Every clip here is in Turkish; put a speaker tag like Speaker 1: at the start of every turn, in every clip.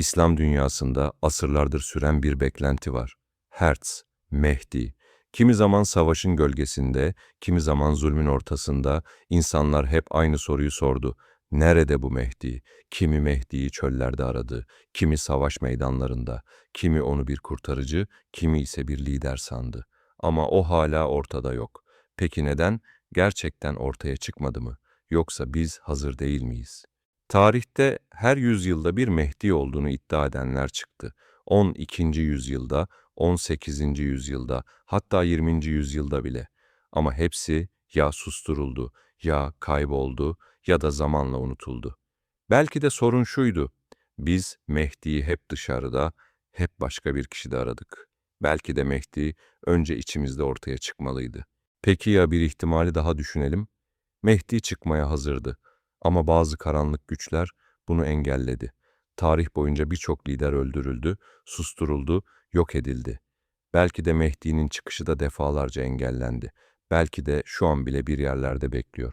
Speaker 1: İslam dünyasında asırlardır süren bir beklenti var. Hertz, Mehdi. Kimi zaman savaşın gölgesinde, kimi zaman zulmün ortasında insanlar hep aynı soruyu sordu. Nerede bu Mehdi? Kimi Mehdi'yi çöllerde aradı, kimi savaş meydanlarında, kimi onu bir kurtarıcı, kimi ise bir lider sandı. Ama o hala ortada yok. Peki neden? Gerçekten ortaya çıkmadı mı? Yoksa biz hazır değil miyiz? Tarihte her yüzyılda bir Mehdi olduğunu iddia edenler çıktı. 12. yüzyılda, 18. yüzyılda, hatta 20. yüzyılda bile. Ama hepsi ya susturuldu, ya kayboldu ya da zamanla unutuldu. Belki de sorun şuydu. Biz Mehdi'yi hep dışarıda, hep başka bir kişide aradık. Belki de Mehdi önce içimizde ortaya çıkmalıydı. Peki ya bir ihtimali daha düşünelim? Mehdi çıkmaya hazırdı. Ama bazı karanlık güçler bunu engelledi. Tarih boyunca birçok lider öldürüldü, susturuldu, yok edildi. Belki de Mehdi'nin çıkışı da defalarca engellendi. Belki de şu an bile bir yerlerde bekliyor.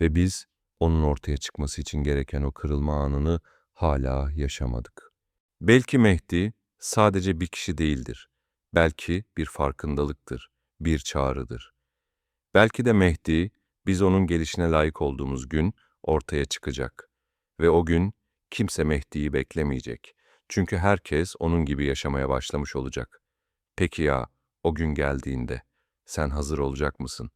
Speaker 1: Ve biz onun ortaya çıkması için gereken o kırılma anını hala yaşamadık. Belki Mehdi sadece bir kişi değildir. Belki bir farkındalıktır, bir çağrıdır. Belki de Mehdi, biz onun gelişine layık olduğumuz gün ortaya çıkacak. Ve o gün kimse Mehdi'yi beklemeyecek. Çünkü herkes onun gibi yaşamaya başlamış olacak. Peki ya o gün geldiğinde sen hazır olacak mısın?